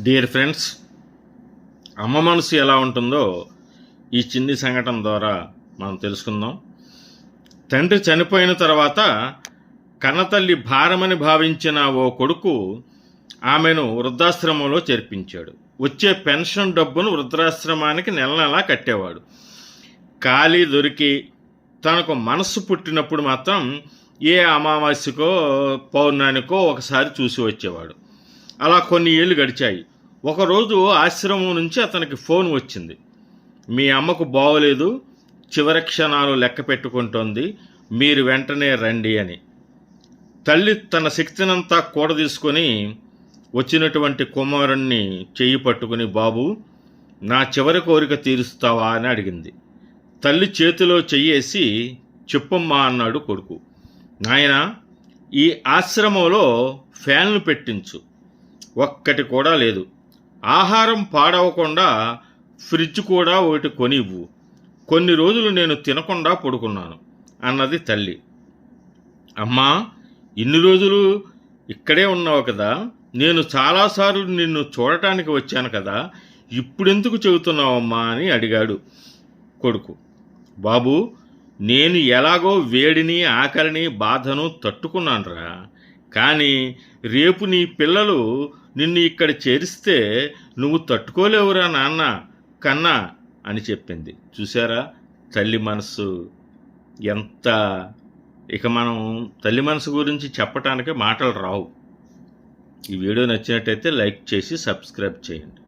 Dear friends అమ్మ మనసు ఎలా ఉంటుందో ఈ చిన్ని సంఘటన ద్వారా మనం తెలుసుకుందాం. తండ్రి చనిపోయిన తర్వాత కన్నతల్లి భారమని భావించిన ఓ కొడుకు ఆమెను వృద్ధాశ్రమంలో చేర్పించాడు. వచ్చే పెన్షన్ డబ్బును వృద్ధాశ్రమానికి నెల నెలా కట్టేవాడు. ఖాళీ దొరికి తనకు మనస్సు పుట్టినప్పుడు మాత్రం ఏ అమావాస్యకో పౌర్ణానికో ఒకసారి చూసి వచ్చేవాడు. అలా కొన్ని ఏళ్ళు గడిచాయి. ఒకరోజు ఆశ్రమం నుంచి అతనికి ఫోన్ వచ్చింది. మీ అమ్మకు బాగోలేదు చివరి క్షణాలు లెక్క పెట్టుకుంటోంది మీరు వెంటనే రండి అని. తల్లి తన శక్తినంతా కూడదీసుకొని వచ్చినటువంటి కుమారుణ్ణి చెయ్యి పట్టుకుని బాబు నా చివరి కోరిక తీరుస్తావా? అని అడిగింది. తల్లి చేతిలో చెయ్యేసి చెప్పమ్మా అన్నాడు కొడుకు. నాయన ఈ ఆశ్రమంలో ఫ్యాన్లు పెట్టించు. ఒక్కటి కూడా లేదు. ఆహారం పాడవకుండా ఫ్రిడ్జ్ కూడా ఒకటి కొనివ్వు. కొన్ని రోజులు నేను తినకుండా పడుకున్నాను అన్నది తల్లి. అమ్మా ఇన్ని రోజులు ఇక్కడే ఉన్నావు కదా. నేను చాలాసార్లు నిన్ను చూడటానికి వచ్చాను కదా. ఇప్పుడెందుకు చెబుతున్నావమ్మా అని అడిగాడు కొడుకు. బాబు నేను ఎలాగో వేడిని ఆకలిని బాధను తట్టుకున్నానురా. కానీ రేపు నీ పిల్లలు నిన్ను ఇక్కడ చేరిస్తే నువ్వు తట్టుకోలేవురా నాన్న కన్నా అని చెప్పింది. చూసారా తల్లి మనసు ఎంత ఇక మనం తల్లి మనసు గురించి చెప్పటానికి మాటలు రావు. ఈ వీడియో నచ్చినట్టయితే లైక్ చేసి సబ్స్క్రైబ్ చేయండి.